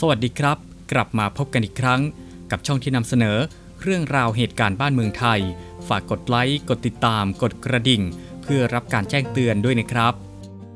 สวัสดีครับ กลับมาพบกันอีกครั้ง กับช่องที่นำเสนอ เรื่องราวเหตุการณ์บ้านเมืองไทย ฝากกดไลค์กดติดตาม กดกระดิ่ง เพื่อรับการแจ้งเตือนด้วยนะครับ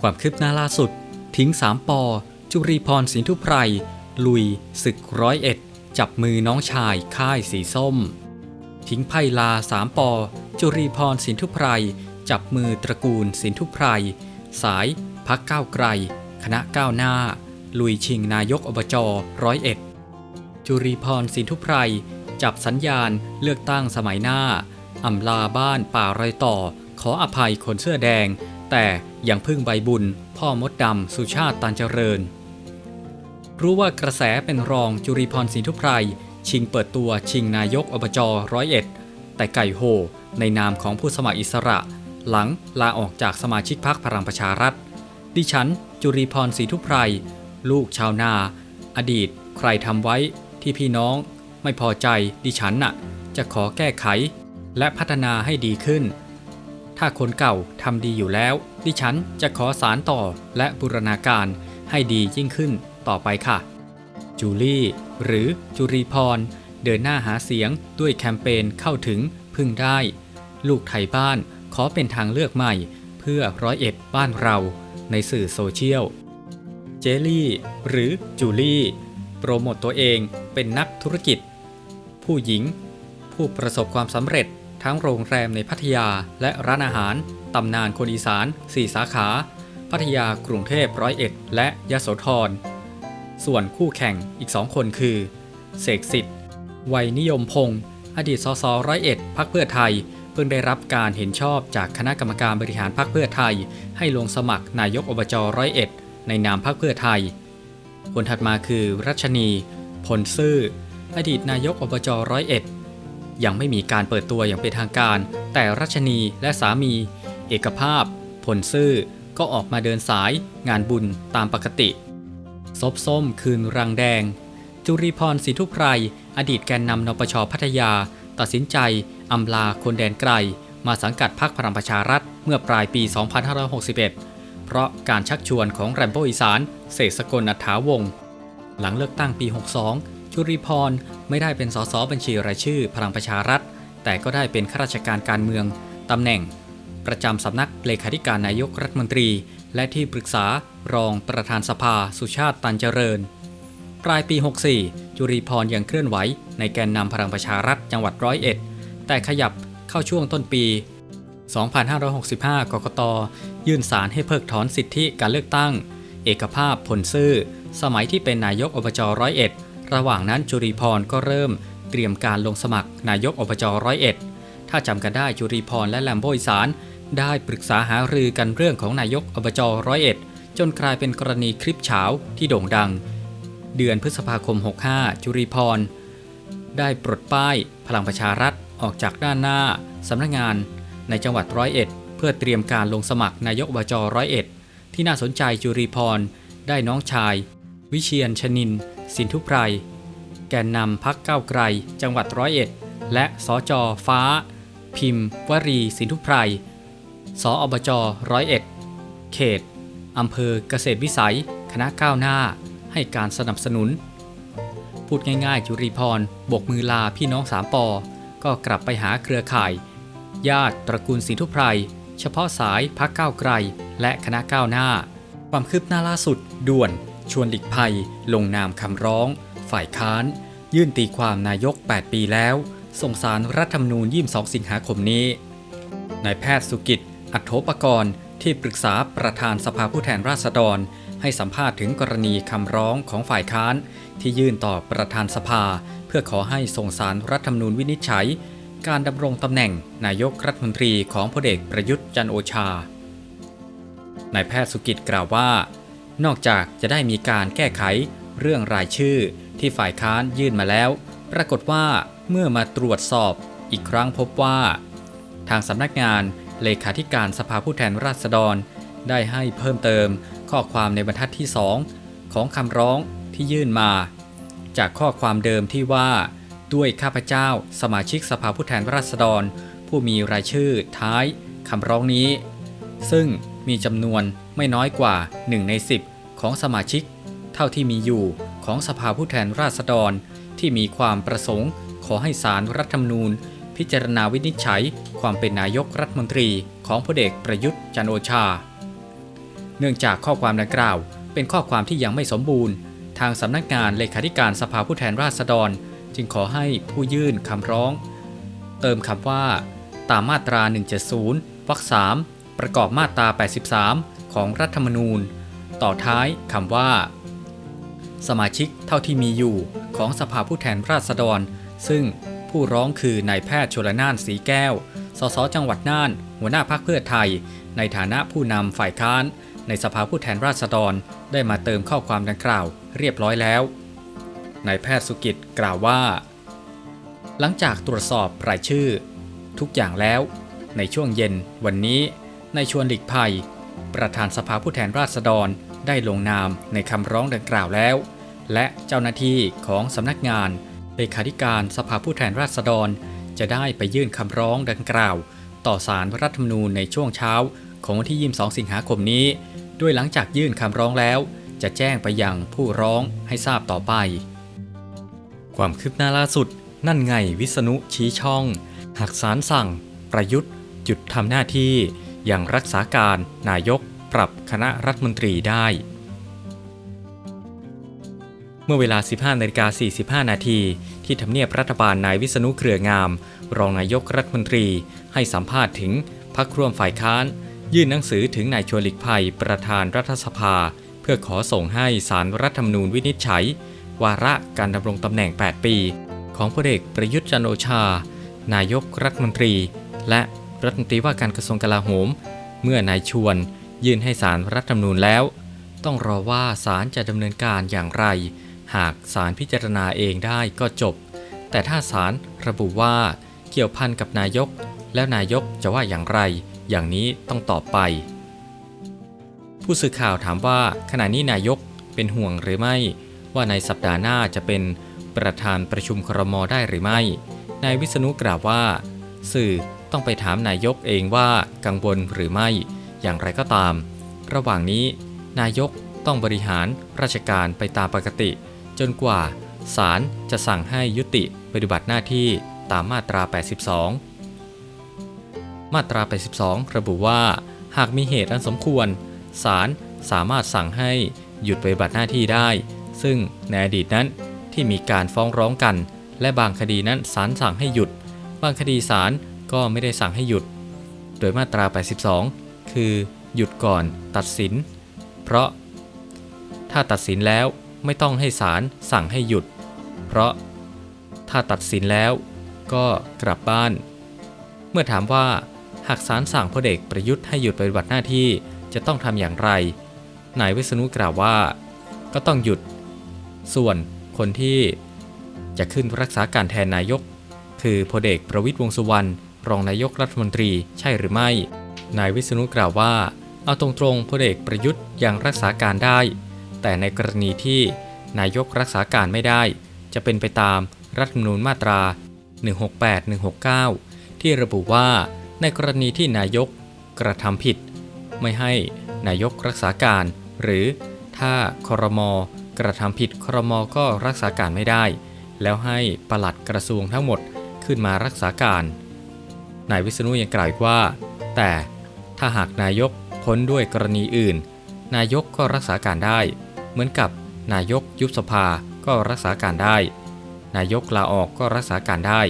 ความคืบหน้าล่าสุด ทิ้ง 3 ปอ จุรีพรสินทุไพรลุยศึกร้อยเอ็ดจับมือน้องชายค่ายสีส้ม ทิ้งไพลาสามปอ จุรีพรสินทุไพรจับมือตระกูลสินทุไพรสายพักก้าวไกล คณะก้าวหน้า ลุยชิงนายกอบจร้อยเอ็ดจุรีพรสินทุไพรจับสัญญาณเลือกตั้งสมัยหน้าอำลาบ้านป่ารอยต่อ ขออภัยคนเสื้อแดง แต่ยังพึ่งใบบุญ พ่อมดดำสุชาติตันเจริญ รู้ว่ากระแสเป็นรองจุรีพรสินทุไพรชิงเปิดตัวชิงนายกอบจร้อยเอ็ดแต่ไก่โหในนามของผู้สมัครอิสระ หลังลาออกจากสมาชิกพรรคพลังประชารัฐ ดิฉัน จุรีพรศรีทุไพร ลูกชาวนา อดีต ใครทำไว้ที่พี่น้อง ไม่พอใจดิฉันน่ะ จะขอแก้ไข และพัฒนาให้ดีขึ้น ถ้าคนเก่าทำดีอยู่แล้ว ดิฉันจะขอสารต่อและบูรณาการให้ดียิ่งขึ้นต่อไปค่ะ จูลี่หรือจุรีพร เดินหน้าหาเสียงด้วยแคมเปญเข้าถึงพึ่งได้ ลูกไทยบ้านขอเป็นทางเลือกใหม่ เพื่อร้อยเอ็ดบ้านเราในสื่อโซเชียล เจลี่ หรือจูลี่ โปรโมตตัวเองเป็นนักธุรกิจ ผู้หญิง ผู้ประสบความสำเร็จทั้งโรงแรมในพัทยาและร้านอาหาร ตำนานคนอีสาน 4 สาขา พัทยากรุงเทพร้อยเอ็ด และยโสธร ส่วนคู่แข่งอีกสองคนคือ เสกสิทธิ์วัยนิยมพงศ์อดีตสสร้อยเอ็ดพักเพื่อไทย เพิ่งได้รับการเห็นชอบจากคณะกรรมการบริหารพักเพื่อไทย ให้ลงสมัครนายกอบจร้อยเอ็ด ในนามพักเพื่อไทย คนถัดมาคือรัชนี พลซื่อ อดีตนายกอบจร้อยเอ็ดยังไม่มีการเปิดตัวอย่างเป็นทางการ แต่รัชนีและสามี เอกภาพผลซื่อก็ออกมาเดินสายงานบุญตามปกติซบส้มคืนรังแดง จุรีพรศรีทุไพรอดีตแกนนำนปชพัทยา ตัดสินใจอำลาคนแดนไกล มาสังกัดพรรคพลังประชารัฐเมื่อปลายปี 2561 เพราะการชักชวนของแรมโบอีสานเสกสกลนัฐาวงศ์หลังเลือกตั้งปี 62จุริพรไม่ได้เป็นสสบัญชีรายชื่อพลังประชารัฐ แต่ก็ได้เป็นข้าราชการการเมืองตำแหน่ง ประจำสำนักเลขาธิการนายกรัฐมนตรี และที่ปรึกษารองประธานสภาสุชาติตันเจริญ ปลายปี 64 จุริพรยังเคลื่อนไหวในแกนนำพลังประชารัฐจังหวัดร้อยเอ็ดแต่ขยับเข้าช่วงต้นปี 2565 กกต ยื่นสารให้เพิกถอนสิทธิการเลือกตั้ง เอกภาพผลซื่อ สมัยที่เป็นนายกอบจร้อยเอ็ด ระหว่างนั้นจุรีพรก็เริ่มเตรียมการลงสมัครนายกอบจร้อยเอ็ด ถ้าจำกันได้จุรีพรและแลมโบอีสานได้ปรึกษาหารือกันเรื่องของนายกอบจร้อยเอ็ดจนกลายเป็นกรณีคลิปเฉาที่โด่งดัง เดือนพฤษภาคม 65 จุรีพร ได้ปลดป้ายพลังประชารัฐออกจากด้านหน้าสำนักงาน ในจังหวัดร้อยเอ็ด เพื่อเตรียมการลงสมัครนายกอบจร้อยเอ็ด ที่น่าสนใจจุรีพร ได้น้องชาย วิเชียนชนิน สินทุพไพรแกนนำพักเก้าวไกล จังหวัดร้อยเอ็ด และสอจอฟ้า พิมพ์ วรี สินทุพไพรสออบจร้อยเอ็ด เขตอำเภอเกษตรวิสัย คณะก้าวหน้า ให้การสนับสนุน พูดง่ายๆ จุรีพรบกมือลาพี่น้องสามปอ ก็กลับไปหาเครือข่าย ญาติตระกูลศรีทุไพร เฉพาะสายพักก้าวไกล และคณะก้าวหน้า ความคืบหน้าล่าสุด ด่วน ชวนหลีกภัย ลงนามคำร้อง ฝ่ายค้าน ยื่นตีความนายก 8 ปีแล้ว ส่งสารรัฐธรรมนูญ 22 สิงหาคมนี้นายแพทย์สุกิจ อัฏโฐปกรณ์ที่ปรึกษาประธานสภาผู้แทนราษฎร ให้สัมภาษณ์ถึงกรณีคำร้องของฝ่ายค้าน ที่ยื่นต่อประธานสภา เพื่อขอให้ส่งสารรัฐธรรมนูญวินิจฉัย การดำรงตำแหน่งนายกรัฐมนตรีของพลเอกประยุทธ์จันโอชานายแพทย์สุกิจกล่าวว่า นอกจากจะได้มีการแก้ไขเรื่องรายชื่อที่ฝ่ายค้านยื่นมาแล้ว ปรากฏว่าเมื่อมาตรวจสอบอีกครั้งพบว่า ทางสำนักงานเลขาธิการสภาผู้แทนราษฎร ได้ให้เพิ่มเติมข้อความในบรรทัดที่ 2 ของคำร้องที่ยื่นมา จากข้อความเดิมที่ว่า ด้วยข้าพเจ้า สมาชิกสภาผู้แทนราษฎร ผู้มีรายชื่อท้ายคำร้องนี้ ซึ่งมีจำนวนไม่น้อยกว่า 1 ใน 10 ของสมาชิก เท่าที่มีอยู่ของสภาผู้แทนราษฎร ที่มีความประสงค์ขอให้สารรัฐธรรมนูญ พิจารณาวินิจฉัย ความเป็นนายกรัฐมนตรีของพลเอกประยุทธ์จันโอชา เนื่องจากข้อความดังกล่าว เป็นข้อความที่ยังไม่สมบูรณ์ ทางสำนักงานเลขาธิการสภาผู้แทนราษฎร จึงขอให้ผู้ยื่นคำร้อง เติมคำว่า ตามมาตรา 170วรรค3ประกอบมาตรา 83 ของรัฐธรรมนูญ ต่อท้ายคำว่า สมาชิกเท่าที่มีอยู่ของสภาผู้แทนราษฎร ซึ่งผู้ร้องคือนายแพทย์ชลนานสีแก้ว สสจังหวัดน่าน หัวหน้าพรรคเพื่อไทย ในฐานะผู้นำฝ่ายค้าน ในสภาผู้แทนราษฎร ได้มาเติมข้อความดังกล่าว เรียบร้อยแล้ว นายแพทย์สุกิจกล่าวว่า หลังจากตรวจสอบรายชื่อ ทุกอย่างแล้ว ในช่วงเย็นวันนี้นายชวนหลีกภัย ประธานสภาผู้แทนราษฎรได้ลงนามในคำร้องดังกล่าวแล้ว และเจ้าหน้าที่ของสำนักงานเลขาธิการสภาผู้แทนราษฎร จะได้ไปยื่นคำร้องดังกล่าว ต่อสารรัฐธรรมนูญในช่วงเช้าของวันที่ 22 สิงหาคมนี้ ด้วยหลังจากยื่นคำร้องแล้ว จะแจ้งไปยังผู้ร้องให้ทราบต่อไป ความคืบหน้าล่าสุด นั่นไงวิษณุชี้ช่อง หากศาลสั่ง ประยุทธ์หยุดทำหน้าที่อย่างรักษาการนายกปรับคณะรัฐมนตรีได้ เมื่อเวลา 15นาฬิกา45 นาที ที่ทำเนียบรัฐบาลนายวิษณุเครืองาม รองนายกรัฐมนตรีให้สัมภาษณ์ถึงพักร่วมฝ่ายค้าน ยื่นหนังสือถึงนายชวนหลีกภัยประธานรัฐสภา เพื่อขอส่งให้สารรัฐธรรมนูญวินิจฉัย วาระการดำรงตำแหน่ง 8 ปี ของพลเอกประยุทธ์จันโอชา นายกรัฐมนตรี และรัฐมนตรีว่าการกระทรวงกลาโหม เมื่อนายชวนยื่นให้สารรัฐธรรมนูญแล้ว ต้องรอว่าศาลจะดำเนินการอย่างไร หากศาลพิจารณาเองได้ก็จบ แต่ถ้าศาลระบุว่าเกี่ยวพันกับนายก แล้วนายกจะว่าอย่างไร อย่างนี้ต้องตอบไป ผู้สื่อข่าวถามว่าขณะนี้นายกเป็นห่วงหรือไม่ ว่าในสัปดาห์หน้าจะเป็นประธานประชุมครมได้หรือไม่ นายวิษณุกล่าวว่า สื่อต้องไปถามนายกเองว่ากังวลหรือไม่ อย่างไรก็ตาม ระหว่างนี้ นายกต้องบริหารราชการไปตามปกติ จนกว่าศาลจะสั่งให้ยุติปฏิบัติหน้าที่ตามมาตรา 82 มาตรา 82 ระบุว่า หากมีเหตุอันสมควรศาลสามารถสั่งให้หยุดปฏิบัติหน้าที่ได้ ซึ่งในอดีตนั้นที่มีการฟ้องร้องกัน และบางคดีนั้นศาลสั่งให้หยุด บางคดีศาลก็ไม่ได้สั่งให้หยุด โดยมาตรา 82 คือหยุดก่อนตัดสิน เพราะ ถ้าตัดสินแล้วไม่ต้องให้ศาลสั่งให้หยุด เพราะ ถ้าตัดสินแล้วก็กลับบ้าน เมื่อถามว่าหากศาลสั่งพลเอกประยุทธ์ให้หยุดปฏิบัติหน้าที่จะต้องทำอย่างไร นายวิษณุกล่าวว่า ก็ต้องหยุด ส่วนคนที่จะขึ้นรักษาการแทนนายก คือพลเอกประวิตรวงสุวรรณรองนายกรัฐมนตรีใช่หรือไม่ นายวิษณุกล่าวว่า เอาตรงๆพลเอกประยุทธ์ยังรักษาการได้ แต่ในกรณีที่นายกรักษาการไม่ได้ จะเป็นไปตามรัฐธรรมนูญมาตรา 168-169 ที่ระบุว่าในกรณีที่นายกกระทำผิด ไม่ให้นายกรักษาการ หรือถ้าคอรมอ กระทำผิดครมก็รักษาการไม่ได้ แล้วให้ปลัดกระทรวงทั้งหมดขึ้นมารักษาการนายวิษณุยังกล่าวอีกว่า แต่ถ้าหากนายกพ้นด้วยกรณีอื่น นายกก็รักษาการได้ เหมือนกับนายกยุบสภาก็รักษาการได้ นายกลาออกก็รักษาการได้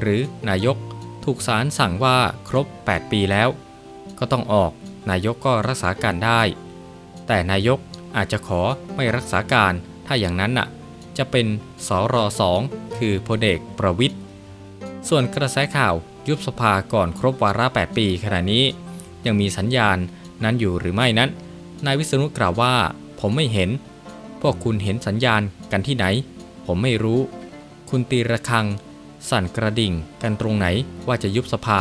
หรือนายกถูกศาลสั่งว่าครบ 8 ปีแล้ว ก็ต้องออกนายกก็รักษาการได้ แต่นายก อาจจะขอไม่รักษาการถ้าอย่างนั้นน่ะจะเป็นสรสองคือพลเอกประวิทย์ส่วนกระแสข่าวยุบสภาก่อนครบวาระ 8 ปีขณะนี้ ยังมีสัญญาณนั้นอยู่หรือไม่นั้น นายวิษณุกล่าวว่า ผมไม่เห็น พวกคุณเห็นสัญญาณกันที่ไหน ผมไม่รู้ คุณตีระฆัง สั่นกระดิ่งกันตรงไหนว่าจะยุบสภา